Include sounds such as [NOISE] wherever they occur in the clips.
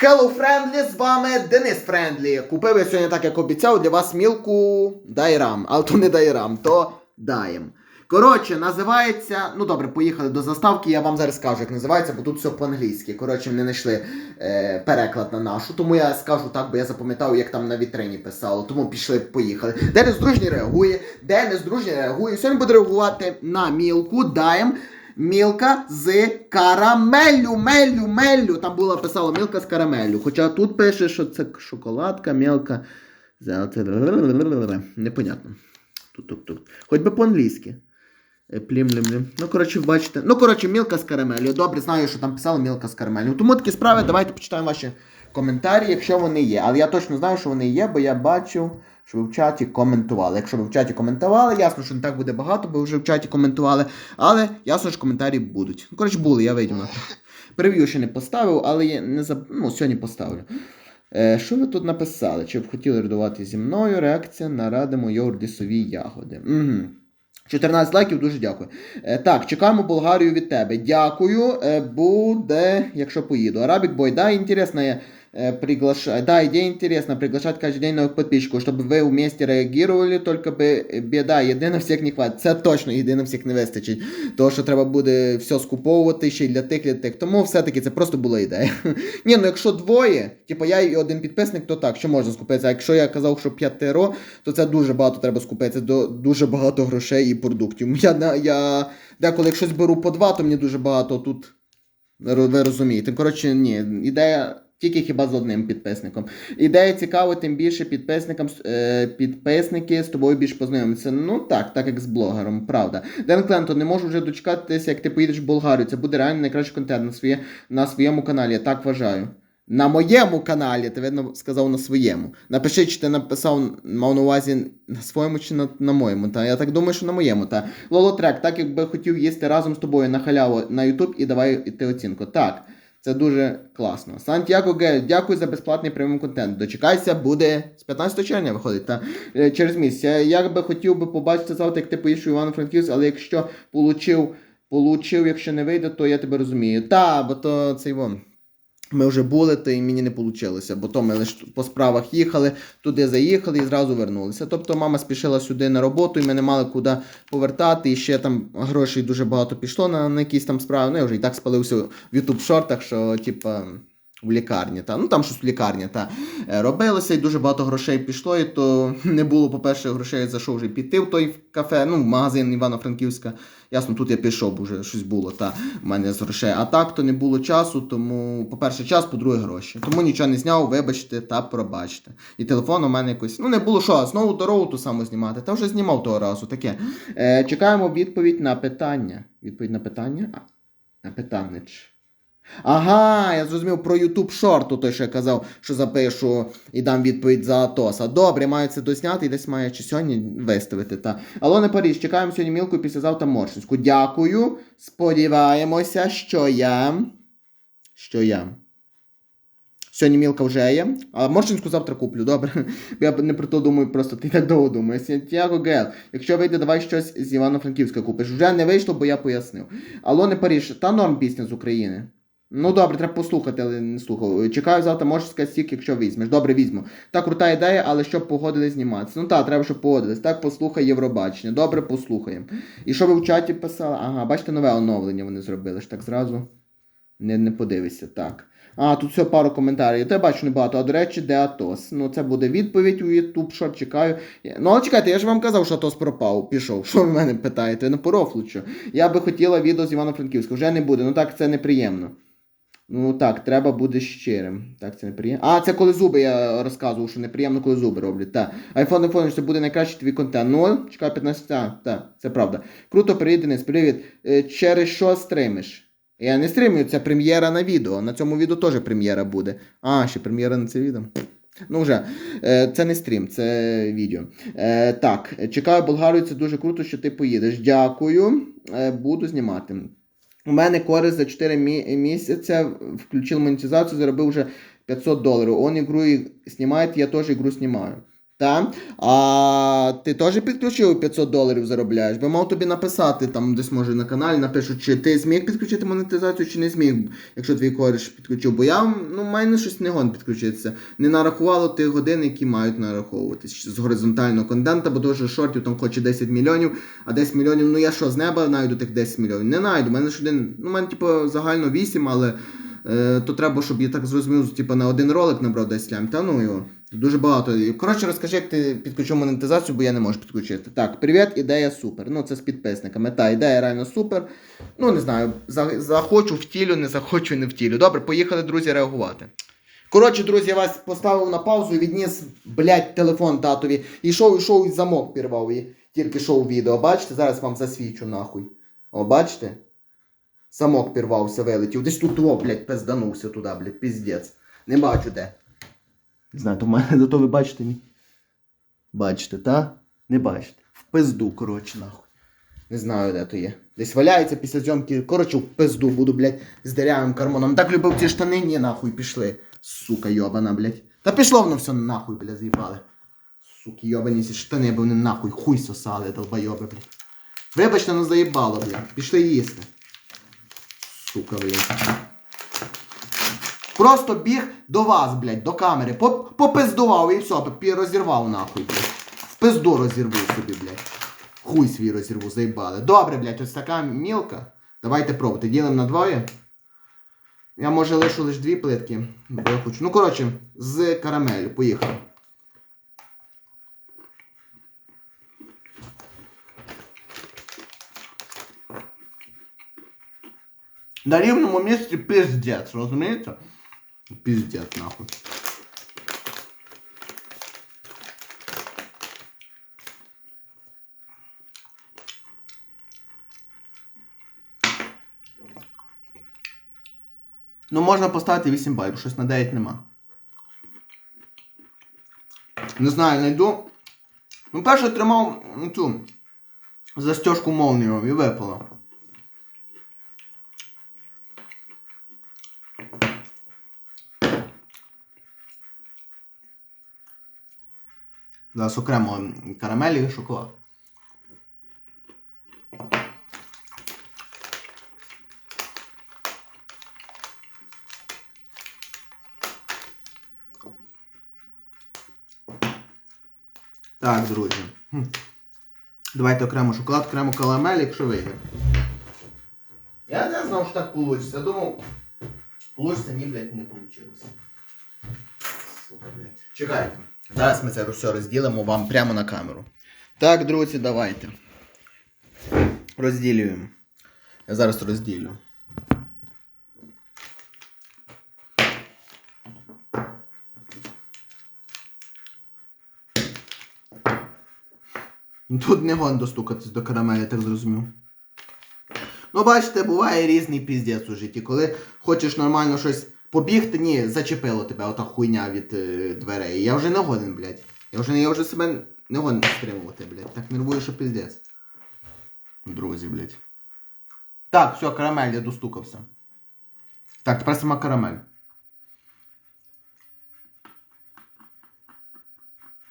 Hello Friendly, з вами Денис Френдлі. Купив я сьогодні, так як обіцяв, для вас мілку Дайрам. Але то не Дайрам, то Даєм. Коротше, називається. Ну добре, поїхали до заставки, я вам зараз скажу, як називається, бо тут все по-англійськи. Коротше, вони знайшли е, переклад на нашу, тому я скажу так, бо я запам'ятав, як там на вітрині писало. Тому пішли, поїхали. Де нездружній реагує, де нездружній реагує. Сьогодні буде реагувати на мілку Даєм. Мілка з карамеллю, меллю, меллю. Там було писало мілка з карамеллю. Хоча тут пише, що це шоколадка, мілка. Непонятно. Тут-тут-тут. Хоч би по-англійськи. Е, Плім-лім-лім. Ну, коротше, бачите. Ну, коротше, мілка з карамелю. Добре, знаю, що там писало мілка з карамелю. Тому такі справи, давайте почитаємо ваші коментарі, якщо вони є. Але я точно знаю, що вони є, бо я бачив, що ви в чаті коментували. Якщо ви в чаті коментували, ясно, що не так буде багато, бо ви вже в чаті коментували. Але ясно, що коментарі будуть. Ну, коротше, були, я видів. Прев'ю ще не поставив, але я не заб... ну, сьогодні поставлю. Е, що ви тут написали? Чи б хотіли радувати зі мною? Реакція на радимо йордісові ягоди. Угу. 14 лайків, дуже дякую. Е, так, чекаємо Болгарію від тебе. Дякую. Е, буде, якщо поїду. Арабик бой, да, интересная э, приглашать. Да, идея интересна. Приглашать каждый день новых подписчиков, чтобы вы вместе реагировали, только би біда, єдине всіх не хватить. Це точно єдине всіх не вистачить. Того, що треба буде все скуповувати ще й для тих, для тих. Тому все-таки це просто була ідея. Ні, ну якщо двоє, типу я і один підписник, то так, що можна скупитися. А якщо я казав, що п'ятеро, то це дуже багато треба скупитися, до дуже багато грошей і продуктів. [LAUGHS] Я, на- я деколи як щось беру по два, то мені дуже багато тут. Ви ви розумієте. Коротше, ні, ідея тільки хіба з одним підписником. Ідея цікава, тим більше підписникам, е, підписники з тобою більш познайомляться. Ну так, так як з блогером, правда. Ден Кленто, не можу вже дочекатися, як ти поїдеш в Болгарію. Це буде реально найкращий контент на, своє, на своєму каналі, я так вважаю. На моєму каналі, ти видно сказав на своєму. Напиши, чи ти написав, мав на увазі на своєму чи на, на моєму. Та я так думаю, що на моєму. Та Лолотрек, так якби хотів їсти разом з тобою на халяву на YouTube і давай ти оцінку. Так, це дуже класно. Сантьяго Гель, дякую за безплатний преміум контент. Дочекайся, буде з 15 червня виходить. Та е, через місяць. Я, я би хотів би побачити завтра, як ти поїш у Івано-Франківськ, але якщо получив, получив, якщо не вийде, то я тебе розумію. Та, бо то цей вон. Ми вже були, то і мені не вийшло, бо то ми лише по справах їхали, туди заїхали і зразу вернулися. Тобто мама спішила сюди на роботу, і ми не мали куди повертати. І ще там грошей дуже багато пішло на, на якісь там справи. Ну я вже і так спалився в YouTube шортах, що типа. В лікарні, та ну там щось в лікарні та е, робилося, і дуже багато грошей пішло, і то [LAUGHS] не було, по-перше, грошей за що вже піти в той кафе, ну, в магазин Івано-Франківська. Ясно, тут я пішов, бо вже щось було та в мене з грошей. А так то не було часу, тому, по-перше, час, по-друге, гроші. Тому нічого не зняв, вибачте та пробачте. І телефон у мене якось. Ну не було що, знову дорогу ту саму знімати. Та вже знімав того разу. Таке. Е, чекаємо відповідь на питання. Відповідь на питання? А, на питаннич. Ага, я зрозумів про YouTube шорту, той, що я казав, що запишу і дам відповідь за Атоса. Добре, маю це досняти і десь маю чи сьогодні виставити. Та. Алло, не Паріж, чекаємо сьогодні мілку і післязавтра Моршинську. Дякую. Сподіваємося, що я. Що я. Сьогодні мілка вже є. А Моршинську завтра куплю, добре. [LAUGHS] Я не про то думаю, просто ти так довго думаєш. Сантьяго Гел, якщо вийде, давай щось з Івано-Франківська купиш. Вже не вийшло, бо я пояснив. Алло, не Паріж, та норм пісня з України. Ну добре, треба послухати, але не слухав. Чекаю завтра, можеш сказати стік, якщо візьмеш. Добре, візьму. Так, крута ідея, але щоб погодили зніматися. Ну так, треба, щоб погодились. Так, послухай Євробачення. Добре, послухаємо. І що ви в чаті писали? Ага, бачите, нове оновлення вони зробили. ж Так зразу не, не подивишся. Так. А, тут все пару коментарів. Я бачу небагато. А до речі, де Атос? Ну, це буде відповідь у YouTube, що чекаю. Ну, але чекайте, я ж вам казав, що Атос пропав, пішов. Що ви мене питаєте? Не порофлучу. Я би хотіла відео з Івано-Франківська. Вже не буде. Ну так, це неприємно. Ну так, треба бути щирим. Так, це неприємно. А, це коли зуби я розказував, що неприємно, коли зуби роблять. Так. Айфон, айфон, це буде найкращий твій контент. Ну, чекай 15. Так, так, це правда. Круто, привіт, Денис, привіт. Е, Через що стримиш? Я не стримую, це прем'єра на відео. На цьому відео теж прем'єра буде. А, ще прем'єра на це відео. Ну вже, е, це не стрім, це відео. Е, так, чекаю Болгарію, це дуже круто, що ти поїдеш. Дякую. Буду знімати. У мене користь за 4 мі- місяця включив монетизацію, заробив вже 500 доларів. Он ігру знімає, я теж ігру знімаю. Та? А ти теж підключив 500 доларів заробляєш? Би мав тобі написати там десь може на каналі, напишуть, чи ти зміг підключити монетизацію, чи не зміг, якщо твій кореш підключив. Бо я ну, мене щось не гон підключитися. Не нарахувало тих годин, які мають нараховуватись з горизонтального контента, бо дуже шортів там хоче 10 мільйонів, а 10 мільйонів, ну я що, з неба знайду тих 10 мільйонів? Не знайду. У мене ж один, ну, у мене, типу, загально 8, але. Е, то треба, щоб я так зрозумів, типу, на один ролик набрав 10 лям. Та ну його. Дуже багато. Коротше, розкажи, як ти підключив монетизацію, бо я не можу підключити. Так, привіт, ідея супер. Ну, це з підписниками. Та ідея реально супер. Ну, не знаю, за- захочу втілю, не захочу, не втілю. Добре, поїхали, друзі, реагувати. Коротше, друзі, я вас поставив на паузу і відніс, блядь, телефон татові. Ішов, ішов і замок пірвав. І тільки йшов відео. Бачите? Зараз вам засвічу нахуй. О, бачите? Замок пірвався, вилетів. Десь тут, о, блядь, пизданувся туди, блядь, піздець. Не бачу де. Не знаю, то в мене [LAUGHS] зато ви бачите мій. Бачите, та? Не бачите. В пизду, коротше, нахуй. Не знаю, де то є. Десь валяється після зйомки. Коротше, в пизду буду, блядь, з дирявим карманом. Так любив ці штани, ні, нахуй пішли. Сука, йобана, блядь. Та пішло воно все нахуй, блядь, з'їбали. Суки, йобані ці штани, бо вони нахуй хуй сосали, долбойоби, блядь. Вибачте, ну заїбало, блядь. Пішли їсти. Сука, блядь. Просто біг до вас, блядь, до камери. Поп- Попиздував і все, пі- розірвав нахуй, блядь. В пизду розірву собі, блядь. Хуй свій розірву, заїбали. Добре, блядь, ось така мілка. Давайте пробувати. Ділимо на двоє. Я може лишу лише дві плитки. Бо я хочу. Ну, коротше, з карамелю. Поїхали. На рівному місці пиздець, розумієте? Пиздець, нахуй. Ну, можна поставити 8 балів, щось на 9 нема. Не знаю, знайду. Ну, перше тримав цю застежку молнію і випало. Зараз окремо карамелі і шоколад. Так, друзі. Давайте окремо шоколад, окремо карамель, якщо вийде. Я не знав, що так вийде. Я думав, вийде, ні, блядь, не вийшло. Сука, блядь. Чекайте. Зараз ми це все розділимо вам прямо на камеру. Так, друзі, давайте. Розділюємо. Я зараз розділю. Ну, Тут не гон достукатись до карамелі, я так зрозумів. Ну, бачите, буває різний піздець у житті. Коли хочеш нормально щось побігти, ні, зачепило тебе ота хуйня від е, дверей. Я вже не годен, блядь. Я вже, я вже себе не годен стримувати, блядь. Так нервую, що піздець. Друзі, блядь. Так, все, карамель, я достукався. Так, тепер сама карамель.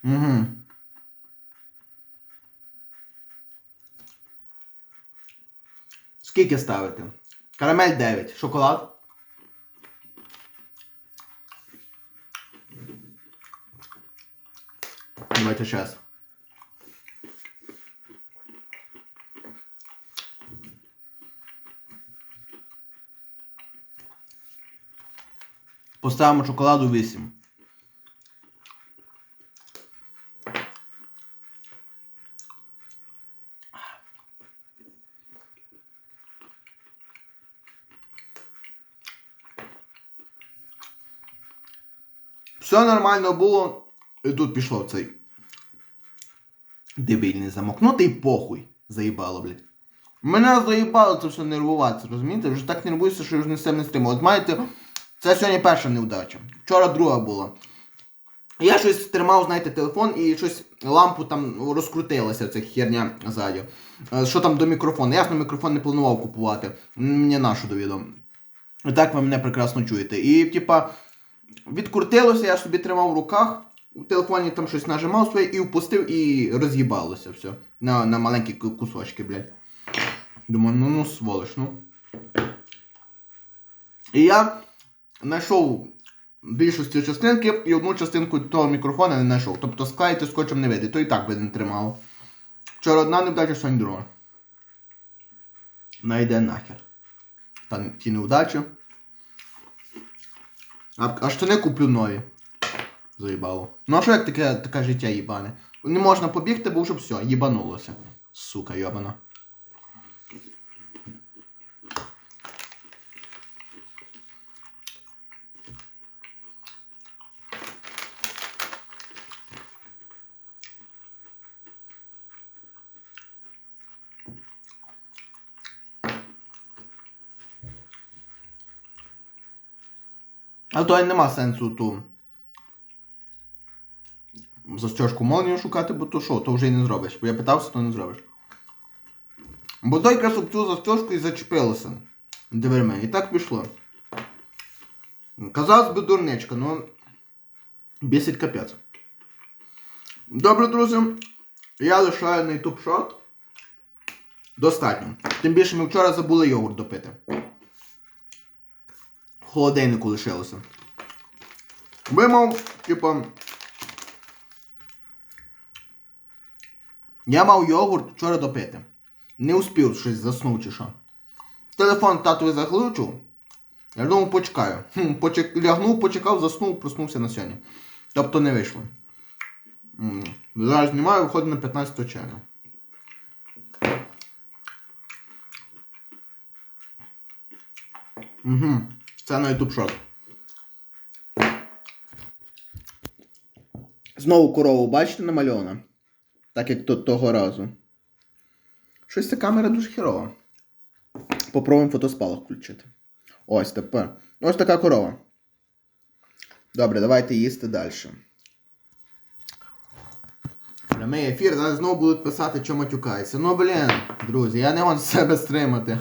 Угу. Скільки ставити? Карамель 9. Шоколад. Давайте сейчас. Поставимо шоколаду 8. Все нормально було. І тут пішло цей. Дебільний замок. Ну ти похуй. Заїбало, блядь. Мене заїбало це все нервуватися, розумієте? Вже так нервуюся, що вже не все не стримую. От маєте. Це сьогодні перша невдача. Вчора друга була. Я щось тримав, знаєте, телефон і щось лампу там розкрутилася, ця херня ззаді. Е, Що там до мікрофону? Ясно, мікрофон не планував купувати. Мені нашу довідомо. І так ви мене прекрасно чуєте. І, типа, відкрутилося, я собі тримав в руках. У телефоні там щось нажимав своє і впустив, і роз'їбалося все. На, на маленькі кусочки, блядь. Думаю, ну ну сволиш, ну. І я знайшов більшості частинки і одну частинку того мікрофона не знайшов. Тобто склеїти скотчем не вийде, то і так би не тримало. Вчора одна невдача, сьогодні друга. Найде нахер. Та ті неудачі. А, штани куплю нові. Заїбало. Ну а що як таке, таке життя їбане? Не можна побігти, бо вже все, їбанулося. Сука, йобана. А то нема сенсу ту застежку молнію шукати, бо то що, то вже й не зробиш. Бо я питався, то не зробиш. Бо то якраз об цю застежку і зачепилося дверми. І так пішло. Казалось би дурничка, ну бісить капець. Добре, друзі. Я лишаю на YouTube шот. Достатньо. Тим більше ми вчора забули йогурт допити. В холодильнику лишилося. Би мав, Я мав йогурт вчора допити. Не успів щось заснув чи що. Телефон татові заглючив. Я думав, почекаю. Хм, почек... Лягнув, почекав, заснув, проснувся на сьогодні. Тобто не вийшло. Зараз знімаю, виходить на 15 червня. Угу. Це на YouTube шот. Знову корову, бачите, намальована? Так як то того разу. Щось ця камера дуже херова. Попробуємо фотоспалах включити. Ось тепер. Ось така корова. Добре, давайте їсти далі. Прямий ефір, зараз знову будуть писати, що матюкається. Ну блін, друзі, я не можу себе стримати.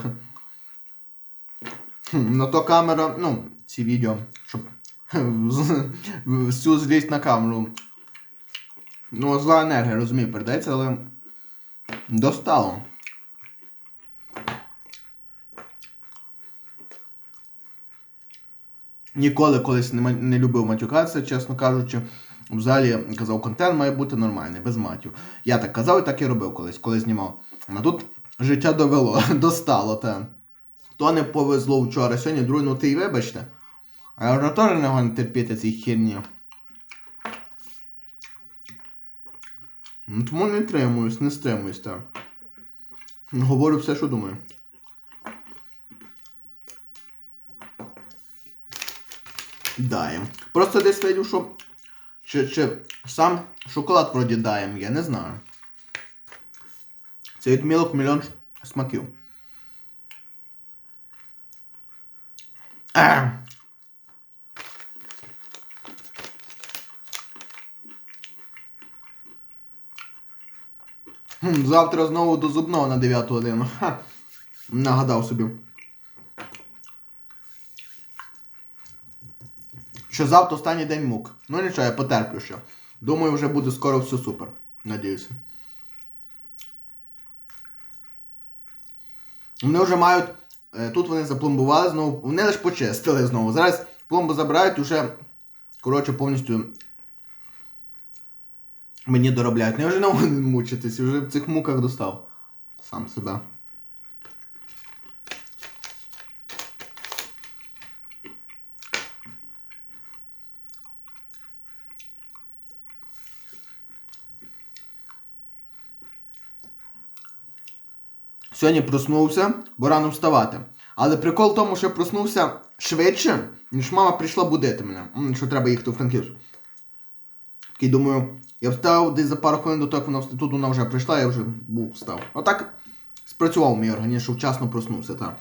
Ну то камера, ну, ці відео, щоб [LAUGHS] всю злість на камеру. Ну, зла енергія, розумію, передається, але достало. Ніколи колись не, не любив матюкатися, чесно кажучи. В залі казав, контент має бути нормальний, без матів. Я так казав і так і робив колись, коли знімав. А тут життя довело, [LAUGHS] достало те. То не повезло вчора, сьогодні другий, ну ти й вибачте. А я вже теж не терпіти цій херні. Ну, тому не тримуюсь, не стримуюсь, так. Говорю все, що думаю. Даєм. Просто десь видів, що. Чи, чи сам шоколад вроді даєм, я не знаю. Це від мілок мільйон смаків. А. Завтра знову до зубного на 9 годину. Ха. Нагадав собі. Що завтра останній день мук. Ну нічого, я потерплю ще. Думаю, вже буде скоро все супер. Надіюся. Вони вже мають. е, Тут вони запломбували знову. Вони лише почистили знову. Зараз пломбу забирають вже. Коротше, повністю. Мені доробляють. Ну, Я вже не можу мучитись, вже в цих муках достав. Сам себе. Сьогодні проснувся, бо рано вставати. Але прикол в тому, що я проснувся швидше, ніж мама прийшла будити мене. Що треба їхати у Франківську. Такий думаю, я встав десь за пару хвилин до того, як вона тут вона вже прийшла, я вже був встав. Отак спрацював мій організм, що вчасно проснувся. Так.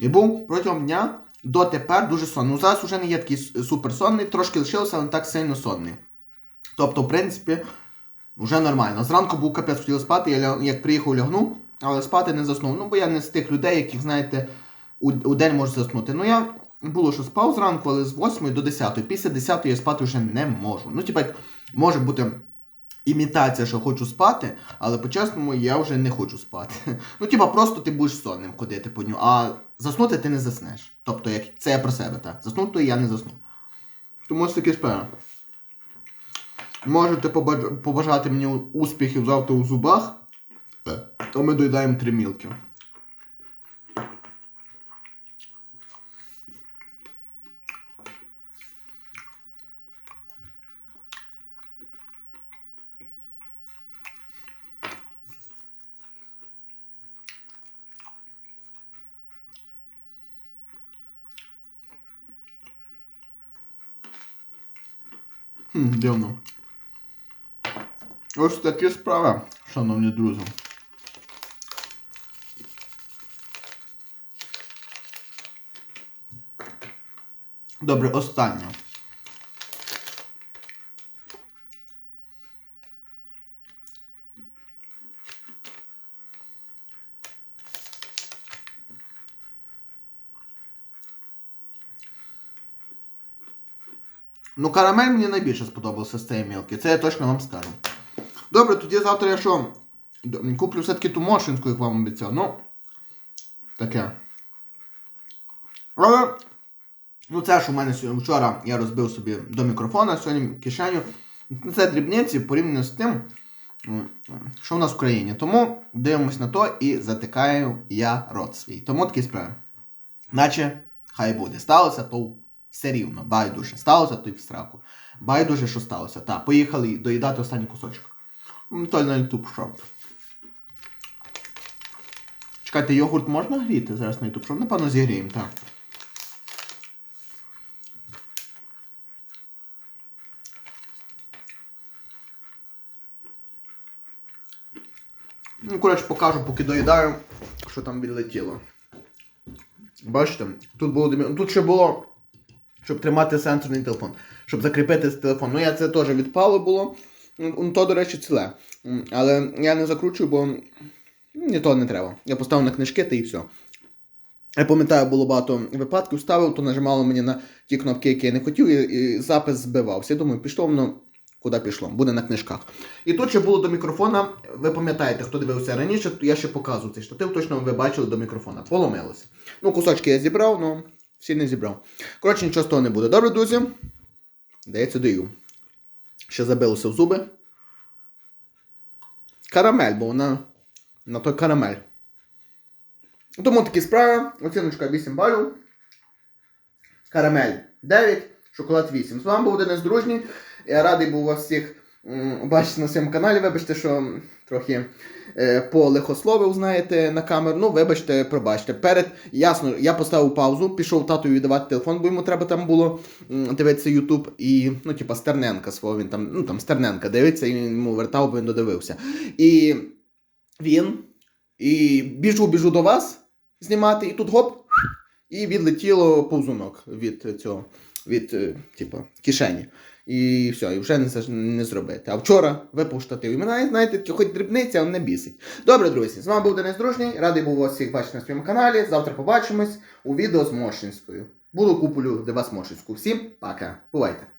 І був протягом дня дотепер дуже сонний. Ну зараз вже не є такий суперсонний, трошки лишився, але не так сильно сонний. Тобто, в принципі, вже нормально. Зранку був капець хотів спати, я як приїхав, лягнув, але спати не заснув. Ну, бо я не з тих людей, яких, знаєте, у, у день можу заснути. Ну я було, що спав зранку, але з 8 до 10. Після 10 я спати вже не можу. Ну, типа, може бути імітація, що хочу спати, але по-чесному я вже не хочу спати. [LAUGHS] Ну, типа, просто ти будеш сонним ходити по дню, а заснути ти не заснеш. Тобто, як це я про себе, так. Заснути я не засну. Тому ось такі справи. Можете побажати мені успіхів завтра у зубах, то ми доїдаємо три мілки. Хм, дивно. Ось такі справи, шановні друзі. Добре, останнє. Карамель мені найбільше сподобався з цієї мілки, це я точно вам скажу. Добре, тоді завтра я що? Куплю все-таки ту моршинську, як вам обіцяв. Ну, таке. Але, ну це ж у мене сьогодні вчора я розбив собі до мікрофона, сьогодні кишеню. Ну, Це дрібниці порівняно з тим, що в нас в країні. Тому дивимось на то і затикаю я рот свій. Тому такі справи. Наче хай буде. Сталося, то все рівно. Байдуже. Сталося, то в страху. Байдуже, що сталося. Так, поїхали доїдати останній кусочок. М, Той на YouTube шорт. Чекайте, йогурт можна гріти зараз на YouTube шорт? Напевно, зігріємо, так. Ну, коротше, покажу, поки доїдаю, що там відлетіло. Бачите, тут було тут ще було, щоб тримати сенсорний телефон, щоб закріпити телефон. Ну, я це теж відпало було. Ну, то, до речі, ціле. Але я не закручую, бо ні того не треба. Я поставив на книжки та і все. Я пам'ятаю, було багато випадків, ставив, то нажимало мені на ті кнопки, які я не хотів, і, і запис збивався. Я думаю, пішло воно куди пішло, буде на книжках. І тут ще було до мікрофона, ви пам'ятаєте, хто дивився раніше, я ще показую цей штатив, точно ви бачили до мікрофона. Поломилося. Ну, кусочки я зібрав, але всі не зібрав. Коротше, нічого з того не буде. Добре, друзі. Дається даю. Ще забилося в зуби. Карамель, бо вона на той карамель. Тому такі справи. Оціночка 8 балів. Карамель 9, шоколад 8. З вами був Денис Дружній. Я радий був вас всіх бачити на своєму каналі. Вибачте, що трохи е, полихословив, знаєте, на камеру. Ну, вибачте, пробачте. Перед, ясно, я поставив паузу, пішов татові віддавати телефон, бо йому треба там було дивитися Ютуб і, ну, типа, Стерненка свого, він там, ну, там Стерненка дивиться, і він йому вертав, бо він додивився. І він, і біжу, біжу до вас знімати, і тут гоп, і відлетіло повзунок від цього, від, е, типу, кишені. І все, і вже не, не зробити. А вчора випав штатив. І мене, знаєте, хоч дрібниця, але не бісить. Добре, друзі, з вами був Денис Дружній. Радий був вас всіх бачити на своєму каналі. Завтра побачимось у відео з Моршинською. Буду куплю для вас Моршинську. Всім пока. Бувайте!